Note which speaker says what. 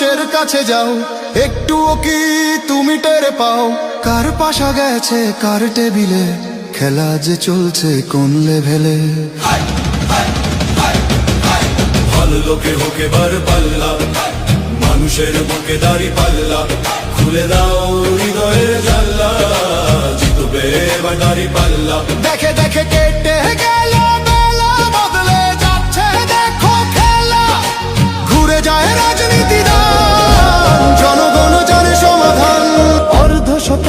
Speaker 1: মানুষের কাছে যাও একটুও কি তুমি টেরে পাও? কার পাশা গেছে কার টেবিলে? খেলা যে চলছে কোন লেভেলে? ভালো লোকে হোকে বার পাল্লা মানুষের বুকে দাড়ি পাল্লা খুলে দাও হৃদয়ের জাল্লা জিতবে এবার দাড়ি পাল্লা। দেখে দেখে কেটে গেল বেলা বদলে যাচ্ছে দেখো খেলা ঘুরে যায়